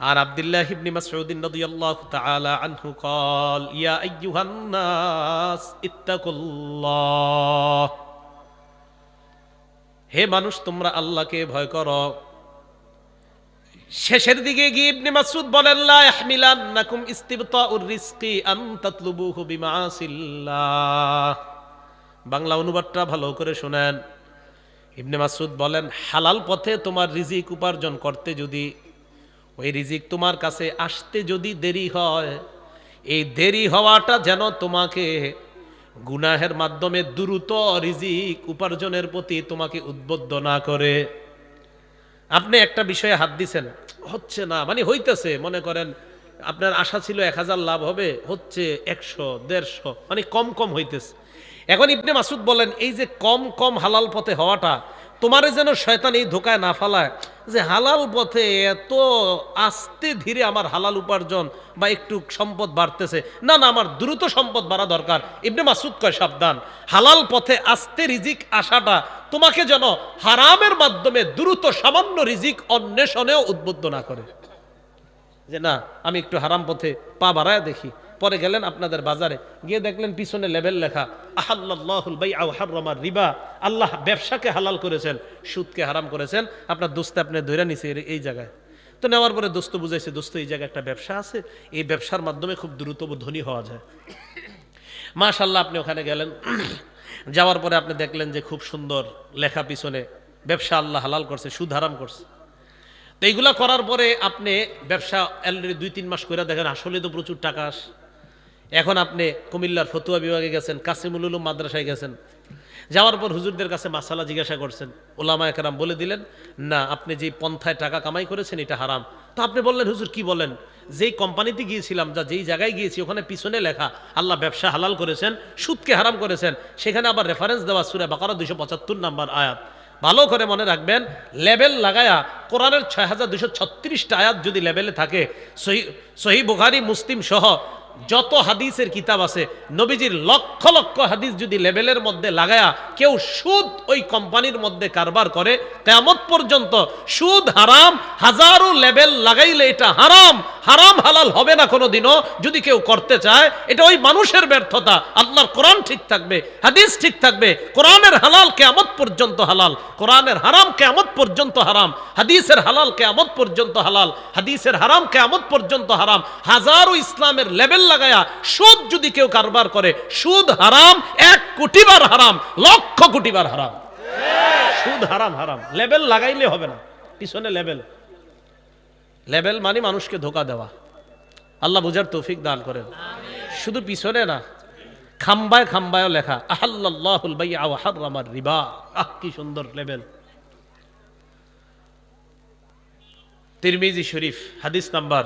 আর আব্দুল্লাহ ইবনে মাসউদ রাদিয়াল্লাহু তাআলা আনহু قال ইয়া আইয়ুহান নাস ইত্তাকুল্লাহ হে মানুষ তোমরা আল্লাহকে ভয় করো শেষের দিকে গিয়ে ইবনে মাসউদ বলেন লা ইয়াহমিলান্নাকুম ইস্তিবতাউর রিজকি আন তাতলুবুহু বিমাসিল্লাহ বাংলা অনুবাদটা ভালো করে শুনেন ইবনে মাসুদ বলেন হালাল পথে তোমার রিজিক উপার্জন করতে যদি ওই রিজিক তোমার কাছে আসতে যদি দেরি হয়, এই দেরি হওয়াটা যেন তোমাকে গুনাহের মাধ্যমে দ্রুত রিজিক উপার্জনের প্রতি তোমাকে উদ্বুদ্ধ না করে। আপনি একটা বিষয়ে হাত দিছেন, হচ্ছে না মানে হইতেছে, মনে করেন আপনার আশা ছিল এক হাজার লাভ হবে, হচ্ছে একশো, দেড়শো মানে কম কম হইতেছে। এখন ইবনে মাসুদ বলেন, এই যে কম কম হালাল পথে হওয়াটা তোমারে যেন শয়তান এই ধোকায় না ফালায় যে হালাল পথে এত আস্তে ধীরে আমার হালাল উপার্জন বা একটু সম্পদ বাড়তেছে। না না, আমার দ্রুত সম্পদ বাড়া দরকার। ইবনে মাসুদ কয়, সাবধান। হালাল পথে আস্তে রিজিক আসাটা তোমাকে যেন হারামের মাধ্যমে দ্রুত সামান্য রিজিক অন্বেষণেও উদ্বুদ্ধ না করে। যে না, আমি একটু হারাম পথে পা বাড়ায় দেখি। পরে গেলেন আপনাদের বাজারে। গিয়ে দেখলেন পিছনে লেবেল লেখা আহাল্লাহুল বাই হাররমার রিবা। আল্লাহ ব্যবসাকে হালাল করেছেন, সুদকে হারাম করেছেন। আপনার দোস্তে আপনি ধরে নিছে এই জায়গায়। তো নেওয়ার পরে দোস্ত বুঝাইছে, দোস্ত, এই জায়গায় একটা ব্যবসা আছে। এই ব্যবসার মাধ্যমে খুব দ্রুত ধনী হওয়া যায়। মাশাল্লাহ আপনি ওখানে গেলেন। যাওয়ার পরে আপনি দেখলেন যে খুব সুন্দর লেখা পিছনে, ব্যবসা আল্লাহ হালাল করছে, সুদ হারাম করছে। তো এইগুলা করার পরে আপনি ব্যবসা অলরেডি দুই তিন মাস করে দেখেন, আসলে তো প্রচুর টাকা আস এখন আপনি কুমিল্লার ফতুয়া বিভাগে গেছেন, কাসিমুল উলুম মাদ্রাসায় গেছেন। যাওয়ার পর হুজুরদের কাছে মাসালা জিজ্ঞাসা করছেন। ওলামা একরাম বলে দিলেন, না, আপনি যে পন্থায় টাকা কামাই করেছেন, এটা হারাম। তো আপনি বললেন, হুজুর, কি বলেন? যেই কোম্পানিতে গিয়েছিলাম যা যেই জায়গায় গিয়েছি, ওখানে পিছনে লেখা, আল্লাহ ব্যবসা হালাল করেছেন, সুদকে হারাম করেছেন, সেখানে আবার রেফারেন্স দেওয়া সুরে বাকারা দুশো পঁচাত্তর নাম্বার আয়াত। ভালো করে মনে রাখবেন, লেবেল লাগায়া কোরআনের ছয় হাজার দুশো ছত্রিশটা আয়াত যদি লেবেলে থাকে, সহি সহি বুখারি, মুসলিম সহ যত হাদিসের কিতাব আছে, নবীজির লক্ষ লক্ষ হাদিস যদি লেভেলের মধ্যে লাগায়া কেউ সুদ ওই কোম্পানির মধ্যে কারবার করে তেমত পর্যন্ত সুদ হারাম, হাজারো লেভেল লাগাইলে এটা হারাম হারাম হালাল হবে না কোনো দিনও যদি কেউ করতে চায়, এটা ওই মানুষের ব্যর্থতা। আল্লাহর কোরআন ঠিক থাকবে, হাদিস ঠিক থাকবে, কোরআনের হালাল কেয়ামত পর্যন্ত হালাল, কোরআনের হারাম কেয়ামত পর্যন্ত হারাম, হাদিসের হালাল কেয়ামত পর্যন্ত হালাল, হাদিসের হারাম কেয়ামত পর্যন্ত হারাম, হাজারো ইসলামের লেভেল লাগায়া, সুদ যদি কেউ কারবার করে, সুদ হারাম, এক কোটিবার হারাম, লক্ষ কোটিবার হারাম। সুদ হারাম হারাম। লেভেল লাগাইলে হবে না, পিছনে লেভেল লেভেল মানে মানুষকে ধোকা দেওয়া। আল্লাহ বুঝার তৌফিক দান করেন। শুধু পিছনে না, খাম্বায় খাম্বায়ও লেখা আহাল্লাহুল বাই হাররামার রিবা। আহ, কি সুন্দর লেভেল তিরমিজি শরীফ, হাদিস নাম্বার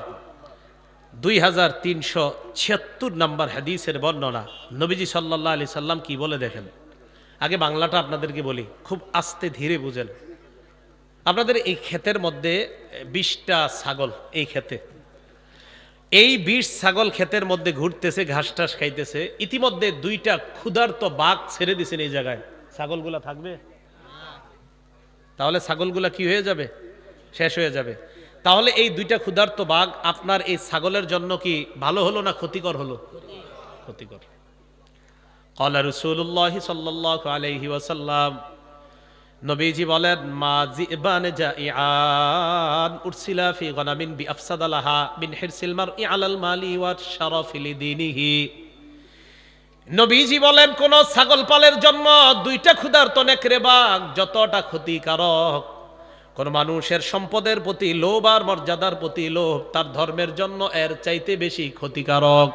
দুই হাজার তিনশো ছিয়াত্তর নাম্বার হাদিসের বর্ণনা নবীজি সাল্লাহ আলি সাল্লাম কি বলে দেখেন? আগে বাংলাটা আপনাদেরকে বলি, খুব আস্তে ধীরে বুঝেন। আপনাদের এই ক্ষেতের মধ্যে বিশটা ছাগল, এই ক্ষেতে। এই বিষ ছাগল ক্ষেতের মধ্যে ঘুরতেছে ঘাস টাস খাইতেছে, ইতিমধ্যে দুইটা ক্ষুধার্ত বাঘ ছেড়ে দিছেন এই জায়গায়। ছাগলগুলা থাকবে? তাহলে ছাগলগুলা কি হয়ে যাবে? শেষ হয়ে যাবে। তাহলে এই দুইটা ক্ষুধার্ত বাঘ আপনার এই ছাগলের জন্য কি ভালো হলো না ক্ষতিকর হলো? ক্ষতিকর। কলা রসুল্লাহ সাল্লাহ আলহি ওয়াসাল্লাম, নবীজি বলেন, মা জিবানে জাইআন উরসিলা ফি গনামিন বি আফসাদালাহা মিন হিরসিল মারই আলাল মালি ওয়া শারাফি দীনিহি নবীজি বলেন, কোন ছাগল পালের জন্য দুইটা ক্ষুধার্ত নেকড়ে বাঘ যতটা ক্ষতিকারক কোন মানুষের সম্পদের প্রতি লোভ আর মর্যাদার প্রতি লোভ তার ধর্মের জন্য এর চাইতে বেশি ক্ষতিকারক।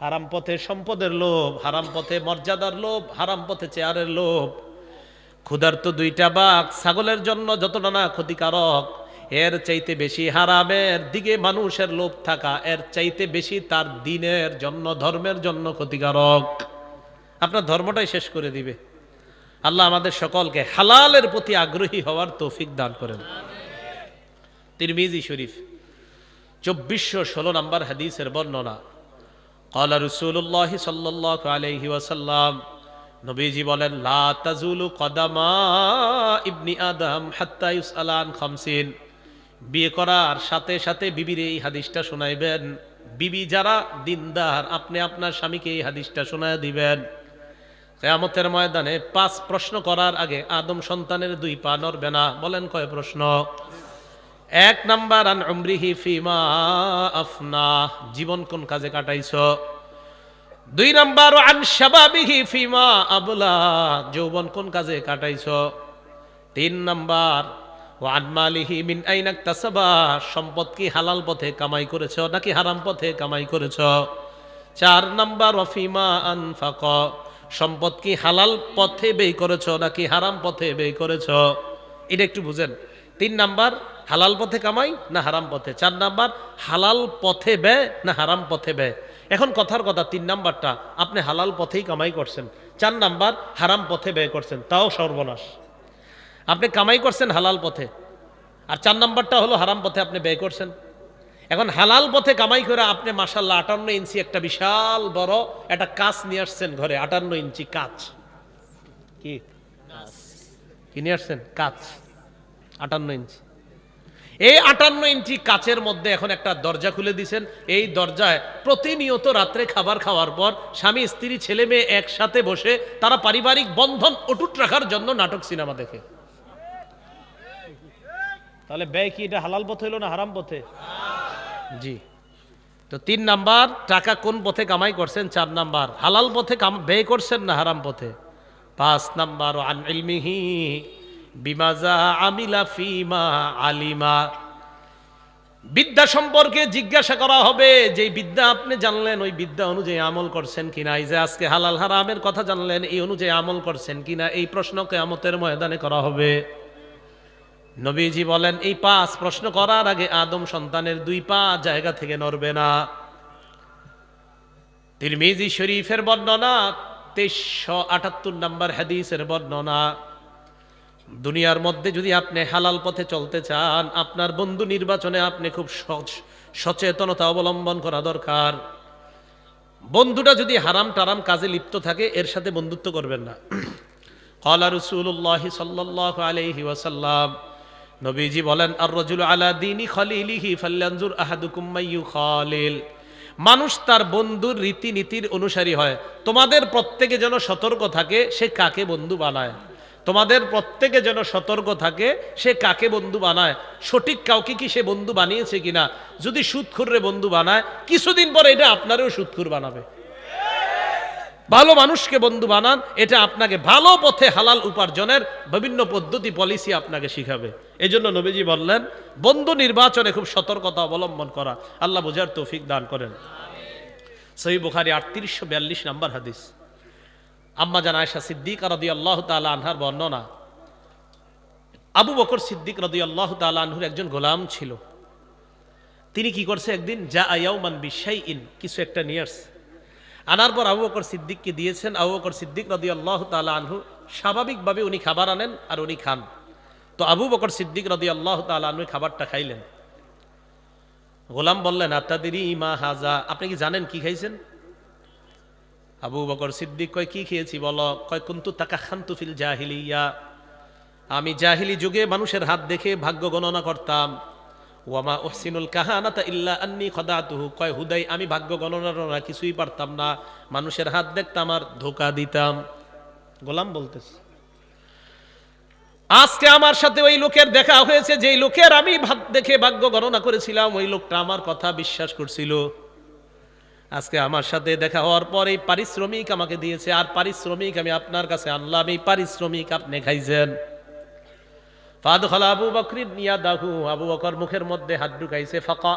হারাম পথে সম্পদের লোভ, হারাম পথে মর্যাদার লোভ, হারাম পথে চেয়ারের লোভ। ক্ষুধার্ত দুইটা বাঘ ছাগলের জন্য যতটা না ক্ষতিকারক, এর চাইতে বেশি হারামের দিকে মানুষের লোভ থাকা, এর চাইতে বেশি তার দিনের জন্য, ধর্মের জন্য ক্ষতিকারক। আপনার ধর্মটাই শেষ করে দিবে। আল্লাহ আমাদের সকলকে হালালের প্রতি আগ্রহী হওয়ার তৌফিক দান করেন। তিরমিজি শরীফ, চব্বিশশো ষোলো নম্বর হাদিসের বর্ণনা। কলা রসুল্লাহ সাল্লাহ আলহি ওয়াসাল্লাম, নবীজি বলেন, লা তাজুলু কদামা ইবনি আদম হাত্তা ইউসালান খামসিন। বিয়ে করার সাথে সাথে বিবির এই হাদিসটা শোনাইবেন। বিবি যারা দিনদার, আপনি আপনার স্বামীকে এই হাদিসটা শোনায় দিবেন। কেয়ামতের ময়দানে পাঁচ প্রশ্ন করার আগে আদম সন্তানের দুই পা নড়বে না। বলেন কয় প্রশ্ন? এক নাম্বার, আন উমরিহি ফিমা আফনা। জীবন কোন কাজে কাটাইছ? দুই নাম্বার, আন শাবাবিহি ফিমা আবলা। যৌবন কোন কাজে কাটাইছ? তিন নাম্বার ও আনমালিহি মিন আইনাক তাসাবা সম্পদ কি হালাল পথে কামাই করেছ নাকি হারাম পথে কামাই করেছ? চার নাম্বার অফিমা আনফাক। সম্পদ কি হালাল পথে ব্যয় করেছ নাকি হারাম পথে ব্যয় করেছ? এটা একটু বুঝেন। তিন নাম্বার, হালাল পথে কামাই না হারাম পথে? চার নাম্বার, হালাল পথে ব্যয় না হারাম পথে ব্যয়? এখন কথার কথা, তিন নাম্বারটা, আপনি হালাল পথেই কামাই করছেন। চার নাম্বার, হারাম পথে ব্যয় করছেন। তাও সর্বনাশ। আপনি কামাই করছেন হালাল পথে। আর চার নাম্বারটা হলো হারাম পথে আপনি ব্যয় করছেন। এখন হালাল পথে কামাই করে আপনি মাসাল্লাহ আটান্ন ইঞ্চি একটা বিশাল বড় একটা কাজ নিয়ে আসছেন ঘরে, আটান্ন ইঞ্চি কাজ কি? নিয়ে আসছেন? কাজ আটান্ন ইঞ্চি। এই আটান্ন ইঞ্চি কাচের মধ্যে এখন একটা দরজা খুলে দিছেন। এই দরজায় প্রতিনিয়ত রাত্রে খাবার খাওয়ার পর স্বামী, স্ত্রী, ছেলে মেয়ে একসাথে বসে তারা পারিবারিক বন্ধন অটুট রাখার জন্য নাটক সিনেমা দেখে। তাহলে ব্যয় কি এটা হালাল পথে হলো না হারাম পথে? জি। তো তিন নাম্বার, টাকা কোন পথে কামাই করছেন? চার নাম্বার, হালাল পথে ব্যয় করছেন না হারাম পথে? পাঁচ নাম্বার বিমাজা আমিলা ফিমা আলিমা। বিদ্যা সম্পর্কে জিজ্ঞাসা করা হবে, যে বিদ্যা আপনি জানলেন, ওই বিদ্যা অনুযায়ী আমল করছেন কিনা? এই যে আজকে হালাল হারামের কথা জানলেন, এই অনুযায়ী আমল করছেন কিনা? এই প্রশ্ন কেয়ামতের ময়দানে করা হবে। নবীজি বলেন, এই পাঁচ প্রশ্ন করার আগে আদম সন্তানের দুই পা জায়গা থেকে নড়বে না। তিরমিজি শরীফের বর্ণনা তেইশশো আটাত্তর নম্বর হাদিসের বর্ণনা। দুনিয়ার মধ্যে যদি আপনি হালাল পথে চলতে চান, আপনার বন্ধু নির্বাচনে আপনি খুব সচ- সচেতনতা অবলম্বন করা দরকার। বন্ধুটা যদি হারাম টারাম কাজে লিপ্ত থাকে, এর সাথে বন্ধুত্ব করবেন না। কলা রসুল্লাহ সাল্লাহ আলহি ওয়াসাল্লাম নবীজি বলেন আর রজুল আলা দিনী খলিলিহি ফাল্লানজুর আহাদুকুম মাইয়ু খালিল। মানুষ তার বন্ধুর রীতিনীতির অনুসারী হয়। তোমাদের প্রত্যেকে যেন সতর্ক থাকে, সে কাকে বন্ধু বানায়? তোমাদের প্রত্যেকে যেন সতর্ক থাকে, সে কাকে বন্ধু বানায়? সঠিক কাউকে কি সে বন্ধু বানিয়েছে কিনা? যদি সুদখুররে বন্ধু বানায়, কিছুদিন পর এটা আপনারও সুদখুর বানাবে। ভালো মানুষকে বন্ধু বানান, এটা আপনাকে ভালো পথে হালাল উপার্জনের বিভিন্ন পদ্ধতি পলিসি আপনাকে শিখাবে। এই জন্য নবীজি বললেন, বন্ধু নির্বাচনে খুব সতর্কতা অবলম্বন করা। আল্লাহ বোঝার তৌফিক দান করেন। সহি বুখারি আটত্রিশশো বিয়াল্লিশ নাম্বার হাদিস। আম্মা জান আয়সা সিদ্দিক রদি আল্লাহ তালা আনহার বর্ণনা, আবু বকর সিদ্দিক রদি আল্লাহ তালা আনহুর একজন গোলাম ছিল। তিনি কি করছে একদিন যা আয়াউমান বিশাই ইন কিছু একটা নিয়ে আসছে। আনার পর আবু বকর সিদ্দিককে দিয়েছেন। আবু বকর সিদ্দিক রদি আল্লাহ তালা আনহু স্বাভাবিকভাবে উনি খাবার আনেন আর উনি খান। তো আবু বকর সিদ্দিক রদি আল্লাহ তালা আনহু খাবারটা খাইলেন। গোলাম বললেন আত্মাদিরি ইমা হাজা আপনি কি জানেন কি খাইছেন? আবু বকর সিদ্দিক কয়, কি খেয়েছি বলো? কয়, কুন্তু তাকা খান্তু ফিল জাহিলিয়া আমি জাহিলি যুগে মানুষের হাত দেখে ভাগ্য গণনা করতাম। ওয়ামা ওহসিনুল কাহানাতা ইল্লা আন্নি খদাতুহু। কয়, হুদাই, আমি ভাগ্য গণনা কিছুই পারতাম না। মানুষের হাত দেখতাম আর ধোকা দিতাম। গোলাম বলতেছে, আজকে আমার সাথে ওই লোকের দেখা হয়েছে, যেই লোকের আমি দেখে ভাগ্য গণনা করেছিলাম, ওই লোকটা আমার কথা বিশ্বাস করছিল। আজকে আমার সাথে দেখা হওয়ার পর এই পারিশ্রমিক আমাকে দিয়েছে, আর পারিশ্রমিক আমি আপনার কাছে আনলাম, এই পারিশ্রমিক আপনি খাইছেন। আবু আবু বকর মুখের মধ্যে হাত ঢুকাইছে ফাকা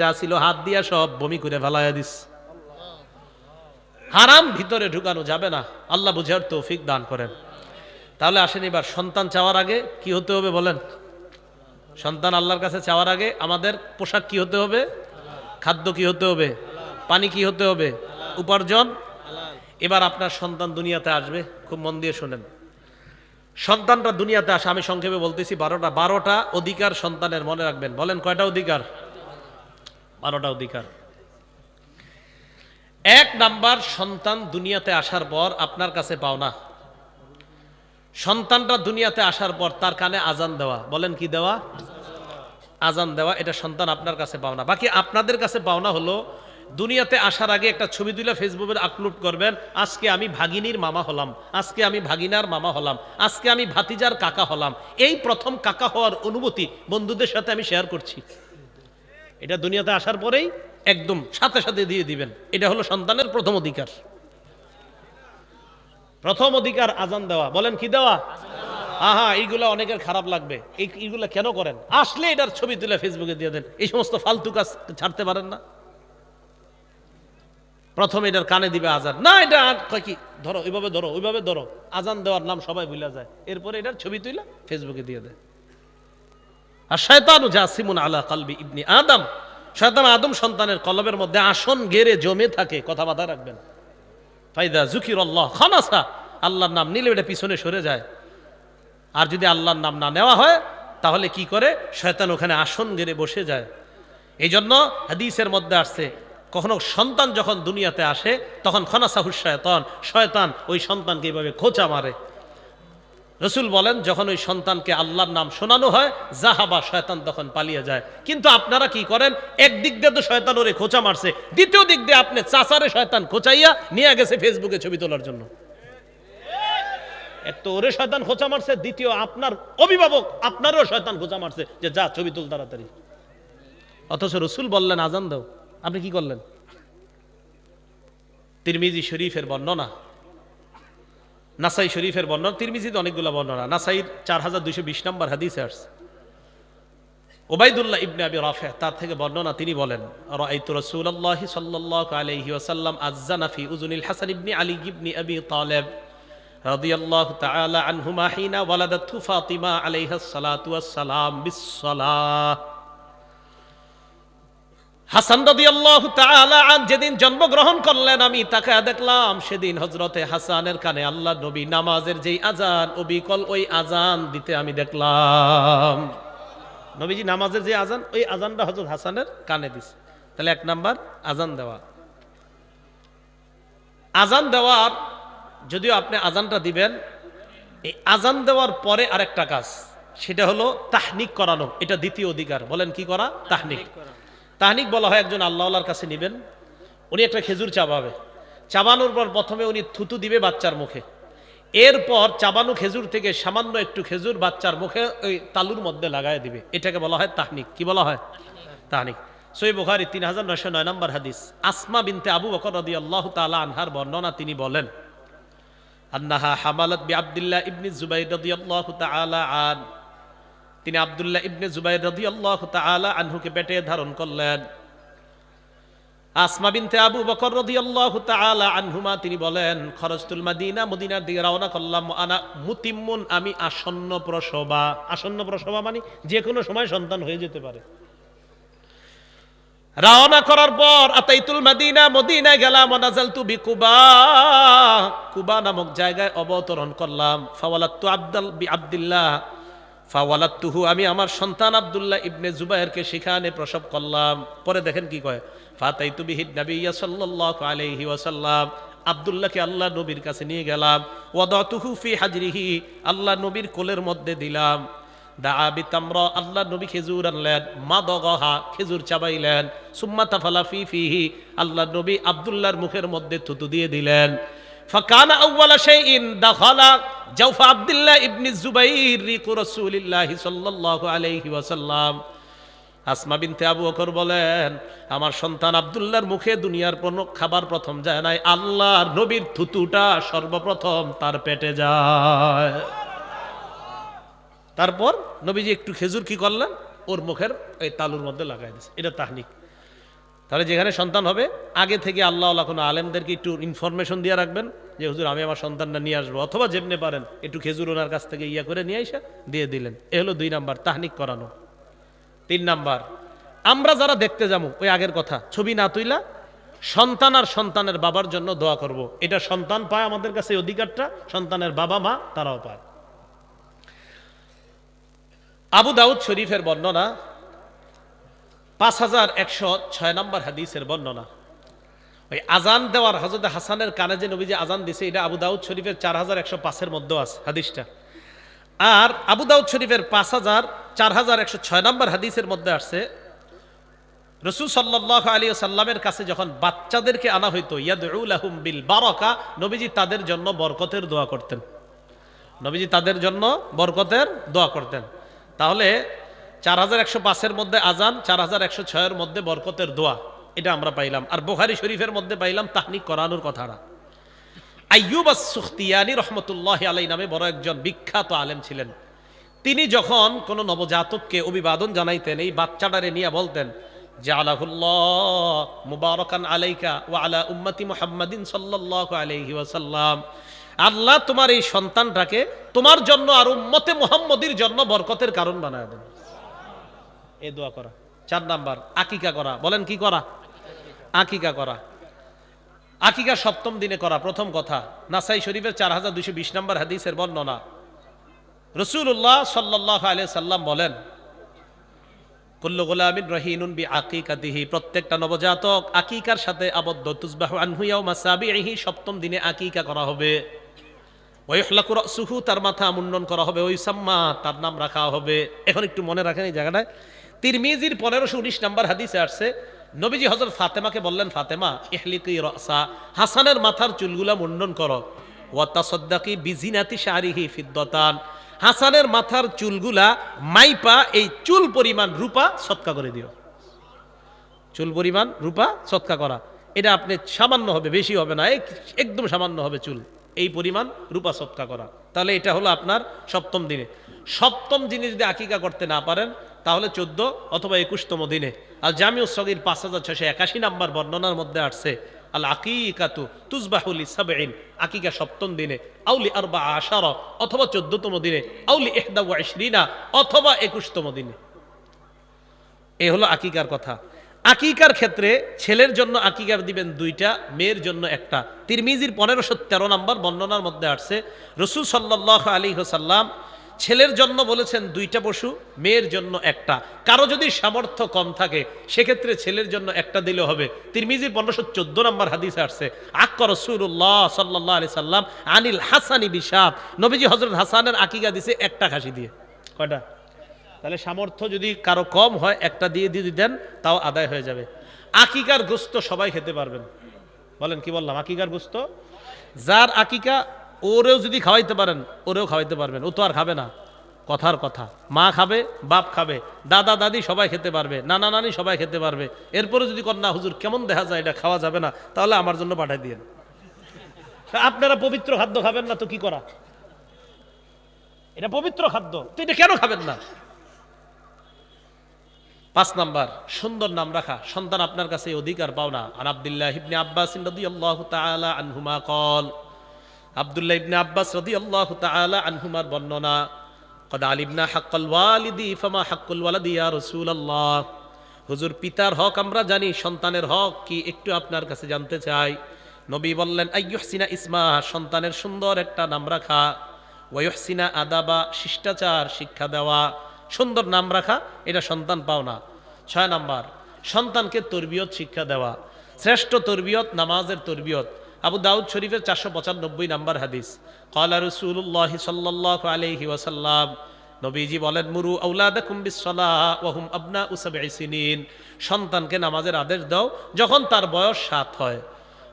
যা ছিল হাত দিয়া সব বমি করে দিস। ভিতরে ঢুকানো যাবে না। আল্লাহ বুঝার তৌফিক দান করেন। তাহলে আসেন এবার, সন্তান চাওয়ার আগে কি হতে হবে বলেন? সন্তান আল্লাহর কাছে চাওয়ার আগে আমাদের পোশাক কি হতে হবে? খাদ্য কি হতে হবে? পানি কি হতে হবে? উপার্জন? এবার আপনার সন্তান দুনিয়াতে আসবে, খুব মন দিয়ে শোনেন। সন্তানরা দুনিয়াতে আসে, আমি সংক্ষেপে বলতেছি, বারোটা বারোটা অধিকার সন্তানের মনে রাখবেন। বলেন, কয়টা অধিকার? বারোটা অধিকার। এক নাম্বার, সন্তান দুনিয়াতে আসার পর আপনার কাছে পাওনা। সন্তানটা দুনিয়াতে আসার পর তার কানে আজান দেওয়া। বলেন, কি দেওয়া? আজান দেওয়া, এটা সন্তান আপনার কাছে পাওনা। বাকি আপনাদের কাছে পাওনা হলো দুনিয়াতে আসার আগে একটা ছবি তুলে ফেসবুকে আপলোড করবেন, আজকে আমি ভাগিনীর মামা হলাম, আজকে আমি ভাগিনার মামা হলাম, আজকে আমি ভাতিজার কাকা হলাম। এই প্রথম কাকা হওয়ার অনুভূতি বন্ধুদের সাথে আমি শেয়ার করছি। এটা দুনিয়াতে আসার পরেই একদম সাথে সাথে দিয়ে দিবেন। এটা হলো সন্তানের প্রথম অধিকার। প্রথম অধিকার আজান দেওয়া। বলেন, কি দেওয়া? আহা, এইগুলা অনেকের খারাপ লাগবে। এই এইগুলা কেন করেন? আসলে এটার ছবি তুলে ফেসবুকে দিয়ে দেন। এই সমস্ত ফালতু কাজ ছাড়তে পারেন না। প্রথম এটার কানে দিবে আজান। না, এটা কয় কি? ধরো, ওইভাবে ধরো ওইভাবে ধরো। আজান দেওয়ার নাম সবাই ভুলে যায়। এরপরে এটার ছবি তুলে ফেসবুকে দিয়ে দেয় আর শয়তানু জাসিমুন আলা কালবি ইবনি আদম। শয়তান আদম সন্তানের কলবের মধ্যে আসন গেড়ে জমে থাকে, কথা মাথায় রাখবেন। ফাইদা জুকির আল্লাহ খানাসা আল্লাহর নাম নিলে এটা পিছনে সরে যায়। আর যদি আল্লাহর নাম না নেওয়া হয়, তাহলে কি করে? শয়তান ওখানে আসন গেড়ে বসে যায়। এই জন্য হাদিসের মধ্যে আসছে কখনো সন্তান যখন দুনিয়াতে আসে, তখন খনাসাহুর শয়তান শয়তান ওই সন্তানকে এইভাবে খোঁচা মারে। রসুল বলেন, যখন ওই সন্তানকে আল্লাহর নাম শোনানো হয় জাহাবা শয়তান তখন পালিয়ে যায়। কিন্তু আপনারা কি করেন? একদিক দিয়ে তো শয়তান ওরে খোঁচা মারছে, দ্বিতীয় দিক দিয়ে আপনি চাচারে শয়তান খোঁচাইয়া নিয়ে গেছে ফেসবুকে ছবি তোলার জন্য। এক তো ওরে শয়তান খোঁচা মারছে, দ্বিতীয় আপনার অভিভাবক আপনারও শয়তান খোঁচা মারছে, যে যা ছবি তুল তাড়াতাড়ি। অথচ রসুল বললেন, আজান দাও। আপনি কি করলেন? তিরমিজি শরীফের বর্ণনা। নাসাই শরীফের বর্ণনা, তিরমিজিতে অনেকগুলো বর্ণনা। নাসাইর চার হাজার দুইশো বিশ নম্বর হাদিসে আসছে। ওবাইদুল্লাহ ইবনে আবি রাফে তার থেকে বর্ণনা তিনি বলেন, রাআইতু রাসূলুল্লাহ সাল্লাল্লাহু আলাইহি ওয়াসাল্লাম আযানা ফি উযুনিল হাসান ইবনে আলী ইবনে আবি তালেব রাদিয়াল্লাহু তাআলা আনহুমা হিনা ওয়ালাদাতহু ফাতিমা আলাইহা সালাতু ওয়াসসালাম বিসসালাহ। হাসান তাআলা আন যেদিন জন্মগ্রহণ করলেন, আমি তাকে দেখলাম সেদিন হজরতে হাসানের কানে আল্লাহ নবী নামাজের যেই আজান অবিকল ওই আজান দিতে আমি দেখলাম। নবীজি নামাজের যে আজান ওই আজানটা হযরত হাসানের কানে দিছে। তাহলে এক নাম্বার আজান দেওয়া। আজান দেওয়ার, যদিও আপনি আজানটা দিবেন, এই আজান দেওয়ার পরে আরেকটা কাজ, সেটা হলো তাহনিক করানো, এটা দ্বিতীয় অধিকার। বলেন কি করা? তাহনিক। তাহনিক বলা হয় একজন আল্লাহর কাছে নেবেন, উনি একটা খেজুর চাবাবে। চাবানোর পর প্রথমে উনি থুতু দিবে বাচ্চার মুখে। এরপর চাবানো খেজুর থেকে সামান্য একটু খেজুর বাচ্চার মুখে ওই তালুর মধ্যে লাগায় দিবে। এটাকে বলা হয় তাহনিক। কি বলা হয়? তাহনিক। সই বুখারি তিন হাজার নয়শো নয় নম্বর হাদিস। আসমা বিনতে আবু বকর রদি আল্লাহ তালা আনহার বর্ণনা তিনি বলেন, আন্নাহা হামালত বি আবদুল্লাহ ইবনি জুবাই রদি আল্লাহ তালা আন তিনি আবদুল্লাহ ইবনে জুবাইর রদি আল্লাহ তালা আনহুকে পেটে ধারণ করলেন। আসমা বিনতে আবু বকর রাদিয়াল্লাহু তাআলা আনহুমা তিনি বলেন মাদিনা, মদিনার দিকে রওনা করলাম। আনা আমি আসন্ন প্রসবা আসন্ন প্রসবা মানে যে কোনো সময় সন্তান হয়ে যেতে পারে। রওনা করার পর আতাইতুল মাদিনা, মদিনায় গেলাম। নাজালতু বিকুবা, কুবা নামক জায়গায় অবতরণ করলাম। ফাওয়ালাত্তু আব্দুল বি আব্দুল্লাহ ফাওয়ালাত্তুহু, আমি আমার সন্তান আব্দুল্লাহ ইবনে জুবাইরকে সেখানে প্রসব করলাম। পরে দেখেন কি কয়? ফাতাইতু বিহিদ নবিয়্যা সাল্লাল্লাহু আলাইহি ওয়াসাল্লাম, আব্দুল্লাহকে আল্লাহ নবীর কাছে নিয়ে গেলাম। ওয়াদাতুহু ফি হাজরিহি, আল্লাহ নবীর কোলের মধ্যে দিলাম। দা বিতাম্র, আল্লাহ নবী খেজুর আনলেন মা দগহা খেজুর চাবাইলেন। সুম্মা তাফালা ফি ফিহি, আল্লাহ নবী আবদুল্লাহর মুখের মধ্যে থুতু দিয়ে দিলেন। ফাকানা আউয়ালা শাইইন দাখালা জাওফা আব্দুল্লাহ ইবনে জুবাইর রিকু সাল্লাল্লাহু আলাইহি ওয়াসাল্লাম। আসমা বিনতে আবু বকর বলেন, আমার সন্তান আব্দুল্লাহর মুখে দুনিয়ার কোনো খাবার প্রথম যায় নাই, আল্লাহর নবীর থুতুটা সর্বপ্রথম তার পেটে যায়। তারপর নবীজি একটু খেজুর কি করলেন? ওর মুখের ওই তালুর মধ্যে লাগাই দিয়েছে। এটা তাহনিক। তাহলে যেখানে সন্তান হবে, আগে থেকে আল্লাহ কোনো আলেমদেরকে একটু ইনফরমেশন দিয়ে রাখবেন যে, হুজুর, আমি আমার সন্তানটা নিয়ে আসব। অথবা যেমনি পারেন, একটু খেজুর ওনার কাছ থেকে ইয়া করে নিয়ে এসে দিয়ে দিলেন। এ হলো দুই নাম্বার, তাহনিক করানো। তিন নাম্বার, আমরা যারা দেখতে যাব, ওই আগের কথা, ছবি না তুইলা, সন্তান আর সন্তানের বাবার জন্য দোয়া করব। এটা সন্তান পায় আমাদের কাছে অধিকারটা, সন্তানের বাবা মা তারাও পায়। আবু দাউদ শরীফের বর্ণনা পাঁচ হাজার একশো ছয় নম্বর হাদিসের বর্ণনা। ওই আজান দেওয়ার হজরত হাসানের কানে যে নবী যে আজান দিছে, এটা আবু দাউদ শরীফের চার হাজার একশো পাঁচের মধ্যেও আছে হাদিসটা। আর আবু দাউদ শরীফের পাঁচ হাজার চার হাজার একশো ছয় নম্বর হাদিসের মধ্যে আসছে, রসুল সাল্লাহ আলী সাল্লামের কাছে যখন বাচ্চাদেরকে আনা হইতো ইয়াদুলাহুম বিল বারকা, নবীজি তাদের জন্য বরকতের দোয়া করতেন। নবীজি তাদের জন্য বরকতের দোয়া করতেন। তাহলে চার হাজার একশো পাঁচের মধ্যে আজান, চার হাজার একশো ছয়ের মধ্যে বরকতের দোয়া। এটা আমরা পাইলাম। আর বোখারি শরীফের মধ্যে পাইলাম তাহনিক করানোর কথাটা। আইয়ুব সুখতিয়ানি রহমতুল্লাহ আলাই নামে বড় একজন বিখ্যাত আলেম ছিলেন। তিনি যখন কোনো নবজাতককে অভিবাদন জানাইতেন, এই বাচ্চাটারে নিয়ে বলতেন, জালাহুল্লাহ মুবারকান আলাইকা ও আলা উম্মতি মুহাম্মাদিন সাল্লাল্লাহু আলাইহি ওয়াসাল্লাম। আল্লাহ তোমার এই সন্তানটাকে তোমার জন্য আর উম্মতে মুহাম্মদির জন্য বরকতের কারণ বানায় দেন। এই দোয়া করা। চার নাম্বার, আকিকা করা। বলেন কি করা? আকিকা করা। আকিকা সপ্তম দিনে করা, প্রথম কথা। নাসাই শরীফের চার হাজার দুশো বিশ নম্বর হাদিসের বর্ণনা। রসুল্লাহ সাল্লাহ আলিয়া সাল্লাম বলেন প্রত্যেকটা নবজাতক আকিকার সাথে আবদ্ধ। তুসবাহু সপ্তম দিনে আকিকা করা হবে। রাসুহু, তার মাথা মুন্ডন করা হবে। ওই সাম্মা তার নাম রাখা হবে। এখন একটু মনে রাখেন এই জায়গাটায়। তিরমিজির পনেরোশো উনিশ নাম্বার হাদিসে আসছে, নবীজি হজর ফাতেমাকে বললেন, ফাতেমা, ইহলিকি রসা, হাসানের মাথার চুলগুলা মুন্ডন করো। ওয়াত্তা সদ্দাকি বিজিনাতি শারিহি ফিদ্দতান। হাসানের মাথার চুলগুলা মাইপা, এই চুল পরিমাণ রূপা সৎকা করে দিও। চুল পরিমাণ রূপা সৎকা করা। এটা আপনি সামান্য হবে, বেশি হবে না, এক- একদম সামান্য হবে চুল। এই পরিমাণ রূপা সৎকা করা। তাহলে এটা হলো আপনার সপ্তম দিনে। সপ্তম দিনে যদি আকিকা করতে না পারেন, তাহলে চোদ্দ অথবা একুশতম দিনে। আর জামিউ সগির পাঁচ হাজার ছশো একাশি নাম্বার বর্ণনার মধ্যে আসছে, আল আকিকাতু তুজবাহুলি সাবেইন আকিকা সপ্তম দিনে, আউলি আরবা আশার, অথবা চোদ্দতম দিনে, আউলি এহদা ওয়াইশরিনা অথবা একুশতম দিনে। এ হলো আকিকার কথা। আকিকার ক্ষেত্রে ছেলের জন্য আকিকার দিবেন দুইটা, মেয়ের জন্য একটা। তিরমিজির পনেরোশো তেরো নম্বর বর্ণনার মধ্যে আসছে, রসুল সাল্লাহ আলী হোসাল্লাম ছেলের জন্য বলেছেন দুইটা পশু, মেয়ের জন্য একটা। কারও যদি সামর্থ্য কম থাকে, সেক্ষেত্রে ছেলের জন্য একটা দিলে হবে। তিরমিজির পনেরোশো চোদ্দ নম্বর হাদিসে আসছে আক্কর রসুল্লাহ সাল্লাহ আলি সাল্লাম আনিল হাসানি বিশাপ। নবীজি হজরত হাসানের আকিকা দিছে একটা খাসি দিয়ে। কয়টা? তাহলে সামর্থ্য যদি কারও কম হয়, একটা দিয়ে দিয়ে দেন, তাও আদায় হয়ে যাবে। আকিকার গোস্ত সবাই খেতে পারবেন। বলেন, কি বললাম? আকিকার গোস্ত? যার আকিকা ওরেও যদি খাওয়াইতে পারেন, ওরেও খাওয়াইতে পারবেন। ও তো আর খাবে না। কথার কথা। মা খাবে, বাপ খাবে। দাদা, দাদি সবাই খেতে পারবে। নানা, নানি সবাই খেতে পারবে। এরপরে যদি কন্যা, হুজুর, কেমন দেখা যায় এটা খাওয়া যাবে না, তাহলে আমার জন্য পাঠাই দিয়েন। আপনারা পবিত্র খাদ্য খাবেন না তো কি করা? এটা পবিত্র খাদ্য। তো এটা কেন খাবেন না? পাঁচ নাম্বার, সুন্দর নাম রাখা। সন্তান আপনার কাছে অধিকার পাওনা আর আবদুল্লাহ ইবনে আব্বাস রাদিয়াল্লাহু তাআলা আনহুমা কল, আব্দুল্লাহ ইবনে আব্বাস রাদিয়াল্লাহু তাআলা আনহুমার বর্ণনা, কদ আলিবনা হাক্কাল ওয়ালিদি ফামা হাক্কুল ওয়ালাদি ইয়া রাসূলুল্লাহ। হুজুর, পিতার হক আমরা জানি, সন্তানের হক কি একটু আপনার কাছে জানতে চাই। নবী বললেন, আইয়ুহসিনা ইসমা সন্তানের সুন্দর একটা নাম রাখা। ওয়াইহসিনা আদাবা, শিষ্টাচার শিক্ষা দেওয়া। সুন্দর নাম রাখা, এটা সন্তান পাওনা ছয় নাম্বার, সন্তানকে তরবিয়ত শিক্ষা দেওয়া। শ্রেষ্ঠ তরবিয়ত নামাজের তরবিয়ত। আবু দাউদ শরীফের চারশো পঁচানব্বই নাম্বার হাদিস। কলা রসুল্লাহ সাল্লাহ আলহি ওয়াসাল্লাম, নবীজি বলেন, মুরু ওয়াহুম আবনা সিনিন। সন্তানকে নামাজের আদেশ দাও যখন তার বয়স সাত হয়।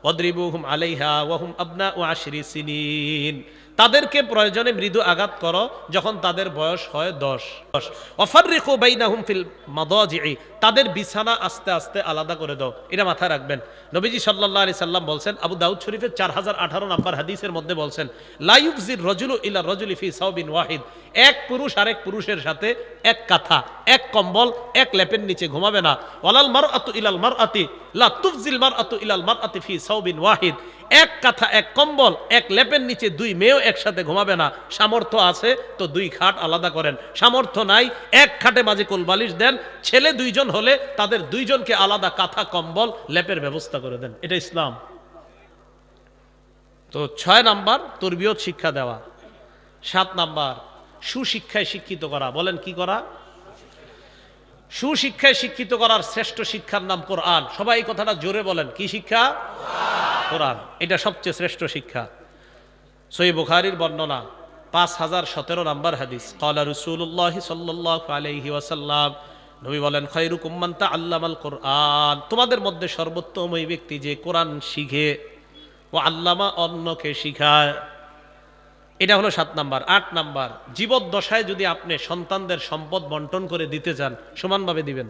অদ্রিবুহুম আলাইহা ওয়াহুম আবনা ও আশরি সিনিন। তাদেরকে প্রয়োজনে মৃদু আঘাত করো যখন তাদের বয়স হয় দশ। দশ অফারিকু বাইনাহুম ফিল মাদাজিই তাদের বিছানা আস্তে আস্তে আলাদা করে দাও। এটা মাথায় রাখবেন। নবীজি সাল্লাল্লাহু আলাইহি সাল্লাম বলছেন, আবু দাউদ শরীফের চার হাজার আঠারো নম্বর হাদিসের মধ্যে বলছেন লাইফজির রজুলু ইলা রজুলি ফি সাউবিন ওয়াহিদ, এক পুরুষ আরেক পুরুষের সাথে এক কাঁথা, এক কম্বল, এক লেপের নিচে ঘুমাবে না। ওয়ালাল মার আতু ইলাল মার আতি লা তুফজিল মার আতু ইলাল মার আতি ফি সাউবিন ওয়াহিদ। এক কাঁথা, এক কম্বল, এক লেপের নিচে দুই মেয়েও একসাথে ঘুমাবে না। সামর্থ্য আছে তো দুই খাট আলাদা করেন। সামর্থ্য নাই, এক খাটে মাঝে কোলবালিশ দেন। ছেলে দুইজন হলে তাদের দুইজনকে আলাদা কাঁথা, কম্বল, লেপের ব্যবস্থা করে দেন। এটা ইসলাম। তো ছয় নাম্বার, তরবিয়ত শিক্ষা দেওয়া। সাত নাম্বার, সুশিক্ষায় শিক্ষিত করা। বলেন কি করা? সুশিক্ষায় শিক্ষিত করার শ্রেষ্ঠ শিক্ষার নাম কোরআন। সবাই এই কথাটা জোরে বলেন। কি শিক্ষা? কোরআন। এটা সবচেয়ে শ্রেষ্ঠ শিক্ষা। সই বুখারির বর্ণনা, পাঁচ হাজার সতেরো নম্বর হাদিস। কলা রসুল্লাহ সাল্লাহ আলহি ওয়াসাল্লাম, নবী বলেন খৈরুক উম্মান্তা আল্লামাল কোরআন। তোমাদের মধ্যে সর্বোত্তম ওই ব্যক্তি যে কোরআন শিখে ও আল্লামা অন্যকে শিখায়। এটা হলো সাত নাম্বার। আট নাম্বার, জীবদ্দশায় যদি আপনি সন্তানদের সম্পদ বন্টন করে দিতে চান, সমানভাবে দিবেন।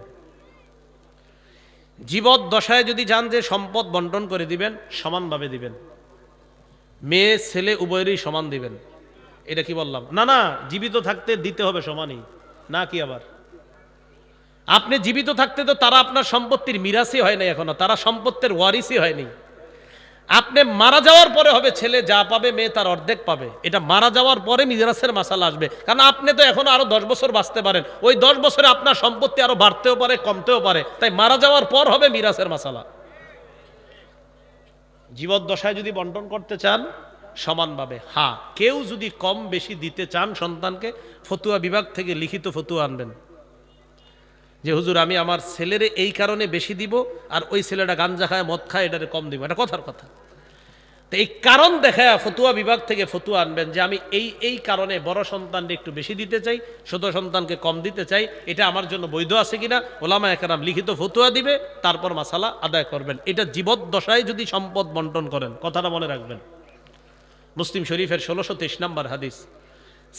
জীবদ্দশায় যদি যান যে সম্পদ বন্টন করে দিবেন, সমানভাবে দিবেন। মেয়ে, ছেলে উভয়েরই সমান দিবেন। এটা কি বললাম? না না, জীবিত থাকতে দিতে হবে সমানই, না কি আবার? আপনি জীবিত থাকতে তো তারা আপনার সম্পত্তির মিরাসই হয় নাই এখনও, তারা সম্পত্তির ওয়ারিসই হয়নি আপনি মারা যাওয়ার পরে হবে, ছেলে যা পাবে, মেয়ে তার অর্ধেক পাবে। এটা মারা যাওয়ার পরে মিরাসের মাসালা আসবে। কারণ আপনি তো এখনও আরও দশ বছর বাঁচতে পারেন। ওই দশ বছরে আপনার সম্পত্তি আরও বাড়তেও পারে, কমতেও পারে। তাই মারা যাওয়ার পর হবে মিরাসের মাসালা। জীবদ্দশায় যদি বন্টন করতে চান, সমানভাবে। হ্যাঁ কেউ যদি কম বেশি দিতে চান সন্তানকে, ফতুয়া বিভাগ থেকে লিখিত ফতুয়া আনবেন। যে হুজুর, আমি আমার ছেলেরে এই কারণে বেশি দিব আর ওই ছেলেটা গাঞ্জা খায়, মদ খায়, এটারে কম দিব। এটা কথার কথা। তো এই কারণ দেখায় ফতুয়া বিভাগ থেকে ফতুয়া আনবেন যে আমি এই এই কারণে বড় সন্তানকে একটু বেশি দিতে চাই, ছোট সন্তানকে কম দিতে চাই, এটা আমার জন্য বৈধ আছে কিনা, ওলামা একরাম লিখিত ফতুয়া দিবে, তারপর মাসালা আদায় করবেন। এটা জীবদ্দশায় যদি সম্পদ বন্টন করেন, কথাটা মনে রাখবেন। মুসলিম শরীফের ষোলোশো তেইশ নম্বর হাদিস।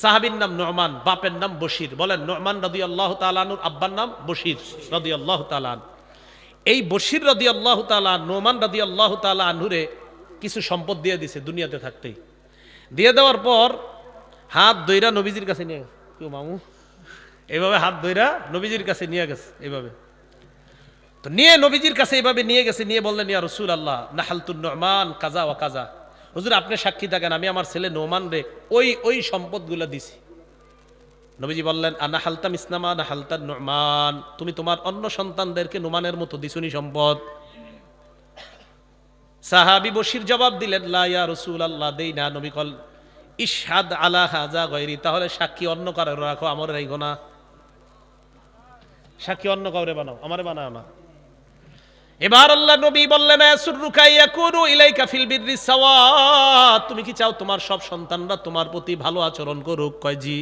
সাহাবির নাম নোমান, বাপের নাম বশির। বলেন, নোমান রদি আল্লাহ তালানুর আব্বার নাম বশির রদি আল্লাহ তালান এই বশির রদি আল্লাহ তালা নোমান রদি আল্লাহ তালা আনহুরে কিছু সম্পদ দিয়ে দিছে দুনিয়াতে থাকতেই। দিয়ে দেওয়ার পর হাত দইরা নবীজির কাছে নিয়ে গেছে। কেউ মামু? এইভাবে হাত দইরা নবীজির কাছে নিয়ে গেছে এইভাবে তো নিয়ে নবীজির কাছে এইভাবে নিয়ে গেছে, নিয়ে বললেন, ইয়া রসুল আল্লাহ নাহালতুন নহমান কাজা ওয়া কাজা। হুজুর, আপনি সাক্ষী থাকেন, আমি আমার ছেলে নোমান রে, ওই ওই সম্পদগুলো দিছি। নবীজি বললেন আনা হালতাম ইসলামা না হালতান নোমান, তুমি তোমার অন্য সন্তানদেরকে নোমানের মতো দিছুনি সম্পদ। সাহাবি বশির জবাব দিলেন, লা ইয়া রসুল আল্লাহ দেই না নবী কল, ইশহাদ আলা হাজা গৈরি তাহলে সাক্ষী অন্য কারও রাখো আমার রাইগো না। সাক্ষী অন্য কাউরে বানাও, আমারে বানাও না। এবার আল্লাহ নবী বললেন তুমি কি চাও তোমার সব সন্তানরা তোমার প্রতি ভালো আচরণ করুক? কয়, জি।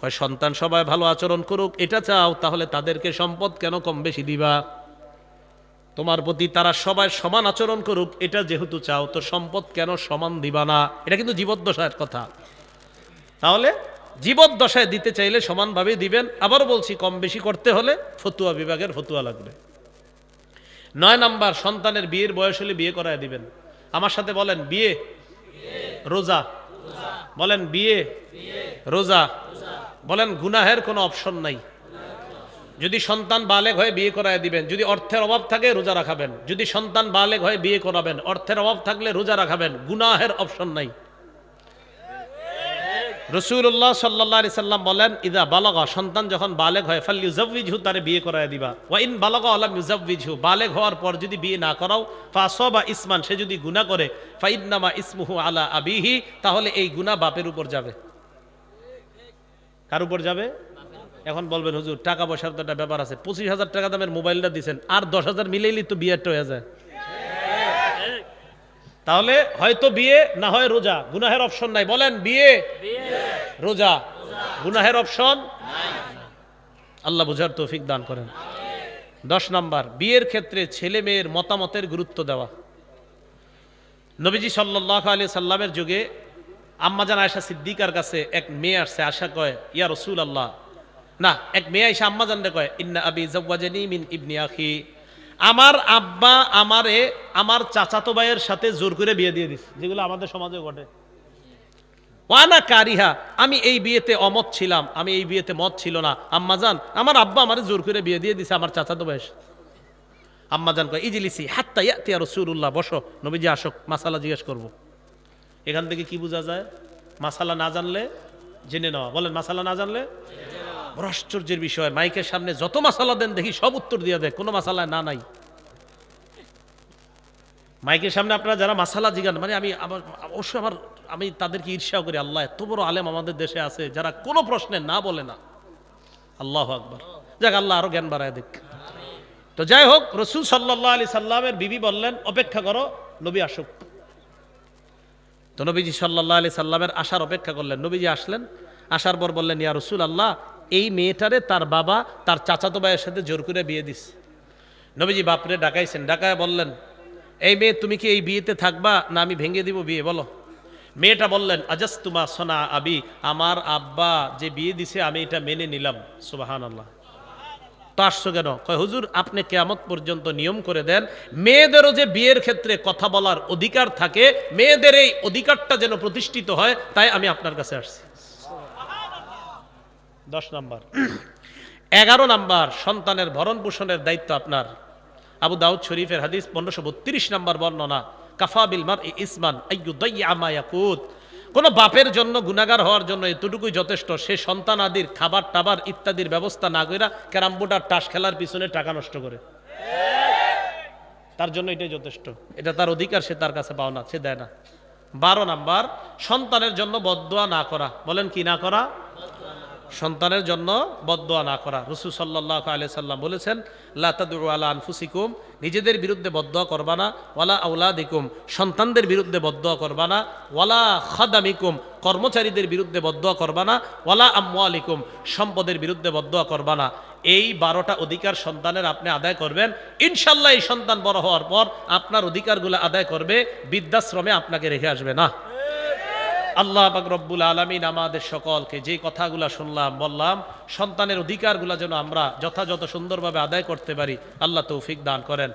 কয়, সন্তান সবাই ভালো আচরণ করুক, এটা চাও, তাহলে তাদেরকে সম্পদ কেন কম বেশি দিবা? তোমার প্রতি তারা সবাই সমান আচরণ করুক, এটা যেহেতু চাও, তো সম্পদ কেন সমান দিবা না? এটা কিন্তু জীবদ্দশার কথা। তাহলে জীবদ্দশায় দিতে চাইলে সমানভাবে দিবেন, আবারও বলছি, কম বেশি করতে হলে ফতুয়া বিভাগের ফতুয়া লাগবে। নয় নাম্বার, সন্তানের বিয়ের বয়স হলে বিয়ে করায় দিবেন। আমার সাথে বলেন, বিয়ে? রোজা। বলেন, বিয়ে? রোজা। বলেন, গুনাহের কোনো অপশন নাই। যদি সন্তান বালেগ হয়ে বিয়ে করায় দিবেন, যদি অর্থের অভাব থাকে, রোজা রাখাবেন। যদি সন্তান বালেগ হয়ে বিয়ে করাবেন, অর্থের অভাব থাকলে রোজা রাখাবেন, গুনাহের অপশন নাই। রসুল্লাহ সাল্লাহ সাল্লাম বলেন, ইদা বালগা সন্তান যখন বালেগ হয় ফাল ইউজাবিজহু তারে বিয়ে করায় দিবা। ওয়া ইন বালগা আলাম ইউজাবিজহু বালেগ হওয়ার পর যদি বিয়ে না করাও, ফাসবা ইসমান, সে যদি গুনাহ করে, ফাইন্নামা ইসমুহু আলা আবিহি, তাহলে এই গুনাহ বাপের উপর যাবে। কার উপর যাবে? এখন বলবেন, হুজুর, টাকা পয়সার তো একটা ব্যাপার আছে। পঁচিশ হাজার টাকা দামের মোবাইলটা দিচ্ছেন আর দশ হাজার মিলেইলি তো বিয়েটা হয়ে যায়। তাহলে হয়তো বিয়ে না হয় রোজা। গুনাহের অপশন নাই। বলেন বিয়ে? রোজা। গুনাহের অপশন আল্লাহ বুঝার তৌফিক দান করেন। দশ নাম্বার বিয়ের ক্ষেত্রে ছেলে মেয়ের মতামতের গুরুত্ব দেওয়া। নবীজি সাল্লাহ আলি সাল্লামের যুগে আম্মাজান আয়সা সিদ্দিকার কাছে এক মেয়ে আসছে আশা কয় ইয়া রসুল আল্লাহ না এক মেয়ে আইসা আম্মাজান রে কয় ইন্না আবি জাওয়াজানি মিন ইবনি আখি। আমার আব্বা আমারে আমার চাচাতো ভাইয়ের সাথে জোর করে বিয়ে দিয়ে দিস যেগুলো আমাদের সমাজে ঘটে। ওয়ানা কারিহা, আমি এই বিয়েতে অমত ছিলাম, আমি এই বিয়েতে মত ছিল না। আম্মাজান আমার আব্বা আমারে জোর করে বিয়ে দিয়ে দিছে আমার চাচাতো ভাইয়ের সাথে। আম্মাজান কয়, ইজিলিসি হাত্তা ইয়াতিয়া রসুল্লাহ বসো, নবীজি আসক, মাসালা জিজ্ঞেস করব। এখান থেকে কি বোঝা যায়? মাসালা না জানলে জেনে নেওয়া বলেন, মাসালা না জানলে? বড় আশ্চর্যের বিষয়, মাইকের সামনে যত মাসালা দেন দেখি সব উত্তর দিয়ে দেয়, কোনো মাসালায় না নাই। মাইকের সামনে আপনারা যারা মাসালা জিগান মানে আমি আমার, অবশ্যই আমার, আমি তাদেরকে ঈর্ষাও করি, আল্লাহ এত বড় আলেম আমাদের দেশে আছে, যারা কোনো প্রশ্নে না বলে না। আল্লাহ আকবার। যাক, আল্লাহ আরও জ্ঞান বাড়ায় দেখ তো যাই হোক, রসুল সাল্লাহ আলি সাল্লামের বিবি বললেন, অপেক্ষা করো, নবী আসুক। তো নবীজি সাল্লাহ আলি সাল্লামের আসার অপেক্ষা করলেন, নবীজি আসলেন, আসার পর বললেন, ইয়া রসুল আল্লাহ এই মেয়েটারে তার বাবা, তার চাচাতো ভাইয়ের সাথে জোর করে বিয়ে দিস নবীজি বাপরে ডাকাইছেন, ডাকায় বললেন, এই মেয়ে, তুমি কি এই বিয়েতে থাকবা না আমি ভেঙে দিব বিয়ে, বলো? মেয়েটা বললেন, আজাস্তুমা সোনা আবি, আমার আব্বা যে বিয়ে দিছে, আমি এটা মেনে নিলাম। সুবাহান আল্লাহ তো আসছো কেন? কয়, হুজুর, আপনি কেয়ামত পর্যন্ত নিয়ম করে দেন, মেয়েদেরও যে বিয়ের ক্ষেত্রে কথা বলার অধিকার থাকে, মেয়েদের এই অধিকারটা যেন প্রতিষ্ঠিত হয়, তাই আমি আপনার কাছে আসছি। দশ নাম্বার। এগারো নাম্বার, সন্তানের ভরণ পোষণের দায়িত্ব আপনার। আবু দাউদ শরীফের হাদিস পনেরোশো বত্রিশ নাম্বার বর্ণনা, কাফা বিলমার ইসমান আইয়ুদাইয়ামায়াকুত কোন বাপের জন্য গুনাগার হওয়ার জন্য এতটুকুই যথেষ্ট, সে সন্তান আদির খাবার টাবার ইত্যাদির ব্যবস্থা না কইরা ক্যারাম বোর্ড আর টাস খেলার পিছনে টাকা নষ্ট করে। তার জন্য এটাই যথেষ্ট। এটা তার অধিকার, সে তার কাছে পাও না সে দেয় না। বারো নাম্বার, সন্তানের জন্য বদদোয়া না করা। বলেন কি না করা? সন্তানের জন্য বদদোয়া না করা। রসুল সাল্লাহ আলিয়া সাল্লাম বলেছেন লাতাদু আলা আনফুসিকুম, নিজেদের বিরুদ্ধে বদদোয়া করবা না, ওয়ালা আউলাদিকুম সন্তানদের বিরুদ্ধে বদদোয়া করবা না, ওয়ালা খাদামিকুম, কর্মচারীদের বিরুদ্ধে বদদোয়া করবা না, ওয়ালা আম্মালিকুম সম্পদের বিরুদ্ধে বদদোয়া করবা না। এই বারোটা অধিকার সন্তানের আপনি আদায় করবেন। ইনশাল্লাহ এই সন্তান বড় হওয়ার পর আপনার অধিকারগুলো আদায় করবে, বৃদ্ধাশ্রমে আপনাকে রেখে আসবে না। আল্লাহ রব্বুল আলমিন আমাদের সকলকে যে কথাগুলো শুনলাম, বললাম, সন্তানের অধিকারগুলো যেন আমরা যথাযথ সুন্দরভাবে আদায় করতে পারি, আল্লাহ তৌফিক দান করেন।